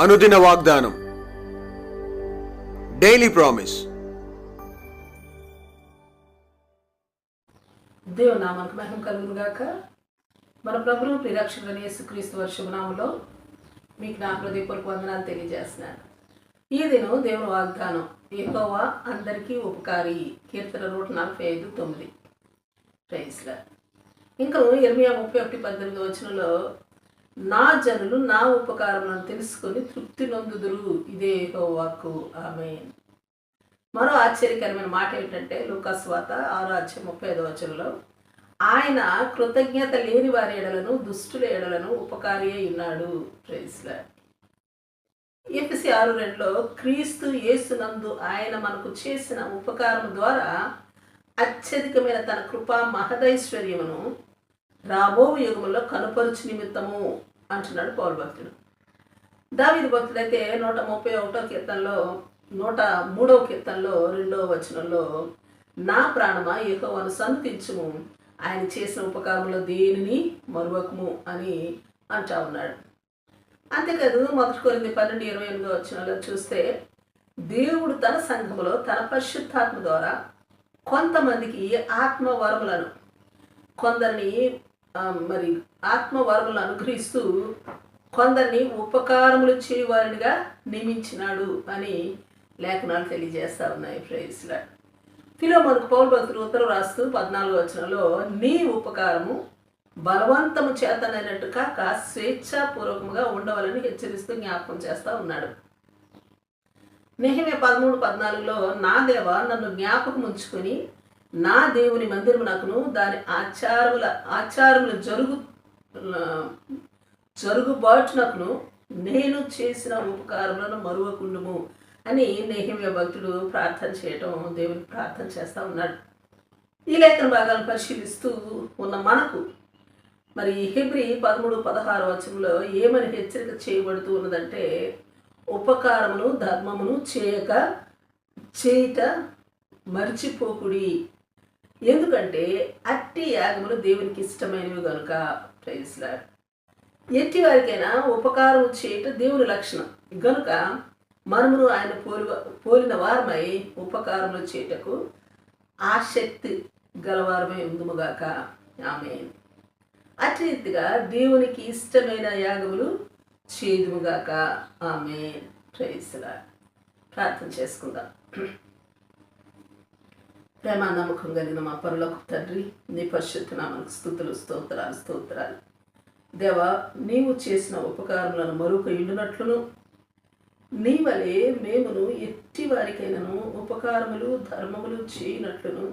అనుదిన వాగ్దానం. Daily promise దేవుని మహిమ కలుగును గాక. మన ప్రభువు ప్రిరక్షకుడైన యేసుక్రీస్తు వర్షభనామంలో మీకు నా హృదయపూర్వక వందనాలు తెలియజేస్తున్నాను. ఈ దినం దేవుని వాగ్దానం యెహోవా అందరికీ ఉపకారి కీర్తన నూట నలభై ఐదు తొమ్మిది. ప్రైస్లా ఇంకా ఇరవై ముప్పై ఒకటి పద్దెనిమిది వచనంలో నా జనులు నా ఉపకారములను తెలుసుకొని తృప్తి నొందుదురు. ఇదే వాక్కు ఆమె మరో ఆశ్చర్యకరమైన మాట ఏంటంటే లూకాస్ వాత ఆరో అధ్యాయం ముప్పై ఐదో వచనంలో ఆయన కృతజ్ఞత లేని వారి ఎడలను దుష్టుల ఎడలను ఉపకారి అయి ఉన్నాడు. ప్రైజ్లా ఎఫ్సి ఆరు రెండులో క్రీస్తు యేసునందు ఆయన మనకు చేసిన ఉపకారం ద్వారా అత్యధికమైన తన కృపా మహదైశ్వర్యమును రాబో యుగంలో కనుపరుచు నిమిత్తము అంటున్నాడు పౌరు భక్తుడు. దావిది భక్తుడైతే నూట ముప్పై ఒకటో కీర్తనలో నూట మూడవ కీర్తనలో రెండవ వచనంలో నా ప్రాణమా యెహోవాను సన్నుతించుము ఆయన చేసిన ఉపకారంలో దేనిని మరువకము అని అంటా ఉన్నాడు. అంతేకాదు మొదటి కొన్ని పన్నెండు ఇరవై ఎనిమిదో వచనంలో చూస్తే దేవుడు తన సంఘములో తన పరిశుద్ధాత్మ ద్వారా కొంతమందికి ఆత్మ వరములను కొందరిని మరి ఆత్మవరములు అనుగ్రహిస్తూ కొందరిని ఉపకారములు చేయవారినిగా నియమించినాడు అని లేఖనాలు తెలియజేస్తా ఉన్నాయి. ప్రైజ్లా ఫిలో మనకు పౌరు భక్తులు ఉత్తరం రాస్తూ పద్నాలుగు వచనంలో నీ ఉపకారము బలవంతము చేతనైనట్టు కాక స్వేచ్ఛాపూర్వకముగా ఉండవాలని హెచ్చరిస్తూ జ్ఞాపకం చేస్తూ ఉన్నాడు. నెహిమే పదమూడు పద్నాలుగులో నా దేవ నన్ను జ్ఞాపకం ఉంచుకొని నా దేవుని మందిరమునకును దాని ఆచారముల ఆచారములు జరుగు జరుగుబాటునకును నేను చేసిన ఉపకారములను మరువకుండుము అని నేహమ్య భక్తుడు ప్రార్థన చేయటం దేవునికి ప్రార్థన చేస్తూ ఉన్నాడు. ఈ లేఖన భాగాలను పరిశీలిస్తూ ఉన్న మనకు మరి హెబ్రి పదమూడు పదహారు వచనంలో ఏమని హెచ్చరిక చేయబడుతూ ఉన్నదంటే ఉపకారమును ధర్మమును చేయక చేయట మర్చిపోకుడి. ఎందుకంటే అట్టి యాగములు దేవునికి ఇష్టమైనవి కనుక ప్రైజ్లాడ్ ఎట్టి వారికైనా ఉపకారం చేయట దేవుని లక్షణం. గనుక మనమును ఆయన పోలి పోలిన వారమై ఉపకారములు చేయటకు ఆసక్తి గలవారమై ఉందుముగాక. ఆమె అట్టి రీతిగా దేవునికి ఇష్టమైన యాగములు చేదుముగాక ఆమె ప్రైస్లా ప్రార్థన చేసుకుందాం. ప్రేమ నమ్మకం కలిగిన మా పరులకు తండ్రి నీ పరిశుద్ధ నామకు స్థుతులు స్తోత్రాలు స్తోత్రాలు. దేవా నీవు చేసిన ఉపకారములను మరొక ఇండునట్లును నీ వలే మేమును ఎట్టి వారికైనను ఉపకారములు ధర్మములు చేయనట్లును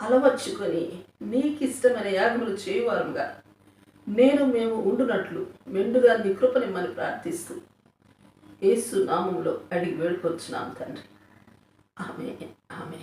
అలవర్చుకొని నీకిష్టమైన యాగములు చేయవారుగా. నేను మేము ఉండునట్లు మెండుగా నీ కృపనిమ్మని ప్రార్థిస్తూ ఏసు నామంలో అడిగి వేడుకొచ్చున్నాం తండ్రి. ఆమె ఆమె